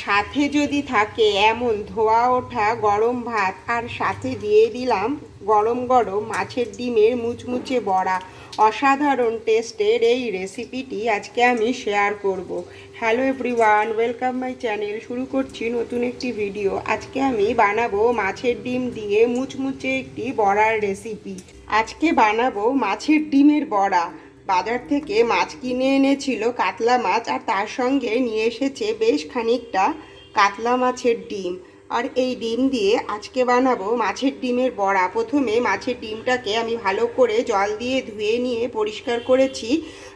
সাথে যদি থাকে এমন ধোয়া ওঠা গরম ভাত, আর সাথে দিয়ে দিলাম গরম গরম মাছের ডিমের মুচমুচে বড়া। অসাধারণ টেস্টের এই রেসিপিটি আজকে আমি শেয়ার করব। Hello everyone, welcome my channel. শুরু করছি নতুন একটি ভিডিও। আজকে আমি বানাবো মাছের ডিম দিয়ে মুচমুচে একটি বড়ার রেসিপি। আজকে বানাবো মাছের ডিমের বড়া। বাজার থেকে মাছ কিনে এনেছিল কাতলা মাছ আর তার সঙ্গে নিয়ে এসেছে বেশ খানিকটা কাতলা মাছের ডিম। আর এই ডিম দিয়ে আজকে বানাবো মাছের ডিমের বড়া। প্রথমে মাছের ডিমটাকে আমি ভালো করে জল দিয়ে ধুয়ে নিয়ে পরিষ্কার করেছি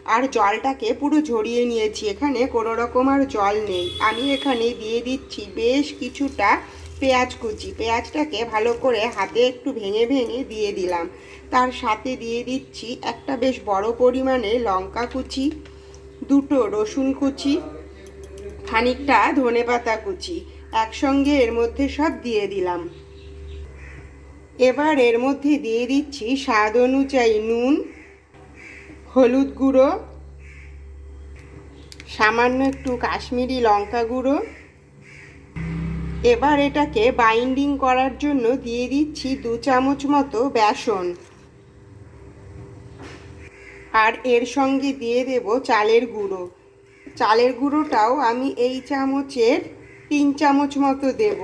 আর জলটাকে পুরো ঝরিয়ে নিয়েছি। এখানে কোনো রকম আর জল নেই। আমি এখানে দিয়ে দিচ্ছি বেশ কিছুটা পেঁয়াজ কুচি। পেঁয়াজটাকে ভালো করে হাতে একটু ভেঙে ভেঙে দিয়ে দিলাম। তার সাথে দিয়ে দিচ্ছি একটা বেশ বড় পরিমাণে লঙ্কা কুচি, দুটো রসুন কুচি, খানিকটা ধনেপাতা কুচি। একসঙ্গে এর মধ্যে সব দিয়ে দিলাম। এবার এর মধ্যে দিয়ে দিচ্ছি স্বাদ অনুযায়ী নুন, হলুদ গুঁড়ো, সামান্য একটু কাশ্মীরি লঙ্কা গুঁড়ো এবার এটাকে বাইন্ডিং করার জন্য দিয়ে দিচ্ছি দু চামচ মতো বেসন। আর এর সঙ্গে দিয়ে দেব চালের গুঁড়ো। চালের গুঁড়োটাও আমি এই চামচের তিন চামচ মতো দেব।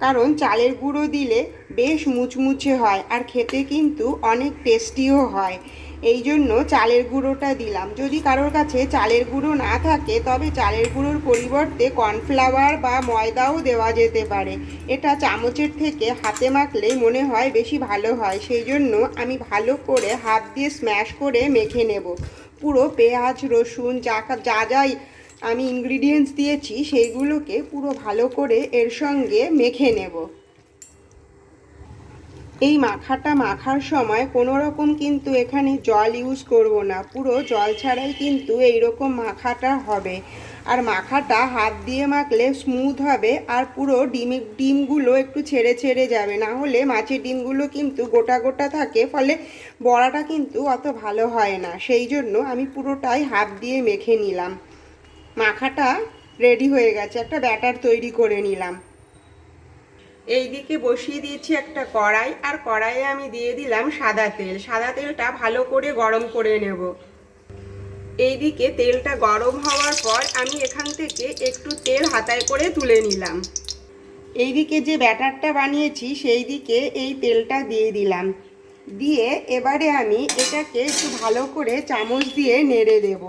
কারণ চালের গুঁড়ো দিলে বেশ মুচমুচে হয় আর খেতে কিন্তু অনেক টেস্টিও হয়। এই জন্য চালের গুঁড়োটা দিলাম। যদি কারোর কাছে চালের গুঁড়ো না থাকে, তবে চালের গুঁড়োর পরিবর্তে কর্নফ্লাওয়ার বা ময়দাও দেওয়া যেতে পারে। এটা চামচের থেকে হাতে মাখলে মনে হয় বেশি ভালো হয়। সেই জন্য আমি ভালো করে হাত দিয়ে স্ম্যাশ করে মেখে নেব। পুরো পেঁয়াজ, রসুন, যা যা যাই আমি ইনগ্রিডিয়েন্টস দিয়েছি, সেইগুলোকে পুরো ভালো করে এর সঙ্গে মেখে নেব। এই মাখাটা মাখার সময় কোনো রকম কিন্তু এখানে জল ইউজ করব না। পুরো জল ছাড়াই কিন্তু এই রকম মাখাটা হবে। আর মাখাটা হাত দিয়ে মাখলে স্মুথ হবে আর পুরো ডিম, ডিমগুলো একটু ছেড়ে ছেড়ে যাবে। না হলে মাছের ডিমগুলো কিন্তু গোটা গোটা থাকে, ফলে বড়াটা কিন্তু অত ভালো হয় না। সেই জন্য আমি পুরোটাই হাত দিয়ে মেখে নিলাম। মাখাটা রেডি হয়ে গেছে। একটা ব্যাটার তৈরি করে নিলাম। এইদিকে বসিয়ে দিয়েছি একটা কড়াই, আর কড়াইয়ে আমি দিয়ে দিলাম সাদা তেল। সাদা তেলটা ভালো করে গরম করে নেব। এইদিকে তেলটা গরম হওয়ার পর আমি এখান থেকে একটু তেল হাতায় করে তুলে নিলাম। এইদিকে যে ব্যাটারটা বানিয়েছি সেই দিকে এই তেলটা দিয়ে দিলাম। দিয়ে এবারে আমি এটাকে একটু ভালো করে চামচ দিয়ে নেড়ে দেব।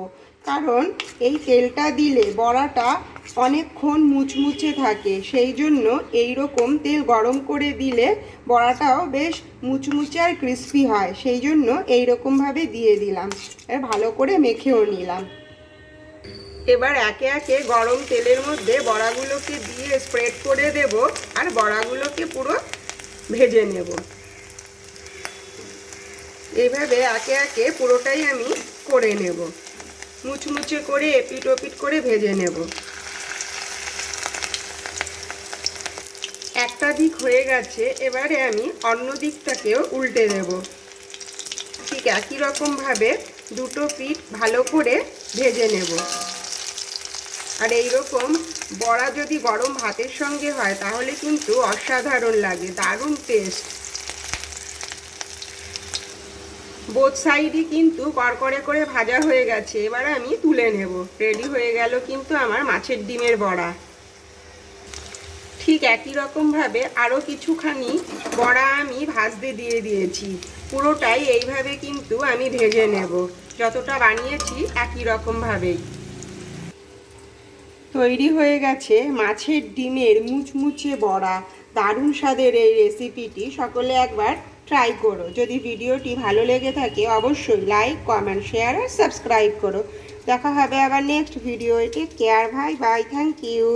কারণ এই তেলটা দিলে বড়াটা অনেকক্ষণ মুচমুচে থাকে। সেই জন্য এই রকম তেল গরম করে দিলে বড়াটাও বেশ মুচমুচে আর ক্রিস্পি হয়। সেই জন্য এই রকমভাবে দিয়ে দিলাম। আর ভালো করে মেখেও নিলাম। এবার একে একে গরম তেলের মধ্যে বড়াগুলোকে দিয়ে স্প্রেড করে দেব আর বড়াগুলোকে পুরো ভেজে নেব। এইভাবে একে একে পুরোটাই আমি করে নেব। মুচমুচে করে এপিট ওপিট করে ভেজে নেব। একটা দিক হয়ে গেছে, এবারে আমি অন্য দিকটাকেও উল্টে দেব। ঠিক একই রকমভাবে দুটো পিঠ ভালো করে ভেজে নেব। আর এই রকম বড়া যদি গরম ভাতের সঙ্গে হয়, তাহলে কিন্তু অসাধারণ লাগে, দারুণ টেস্ট বোথ সাইডই কিন্তু কড়কড়ে করে ভাজা হয়ে গেছে, এবার আমি তুলে নেব। রেডি হয়ে গেল কিন্তু আমার মাছের ডিমের বড়া। ঠিক একই রকমভাবে আরও কিছুখানি বড়া আমি ভাজতে দিয়ে দিয়েছি। পুরোটাই এইভাবে কিন্তু আমি ভেজে নেব। যতটা বানিয়েছি একই রকমভাবেই। তৈরি হয়ে গেছে মাছের ডিমের মুচমুচে বড়া। দারুণ স্বাদের এই রেসিপিটি সকলে একবার ট্রাই করো। যদি ভিডিওটি ভালো লেগে থাকে অবশ্যই লাইক, কমেন্ট, শেয়ার আর সাবস্ক্রাইব করো। দেখা হবে আবার নেক্সট ভিডিও টেক কেয়ার ভাই, বাই, থ্যাংক ইউ।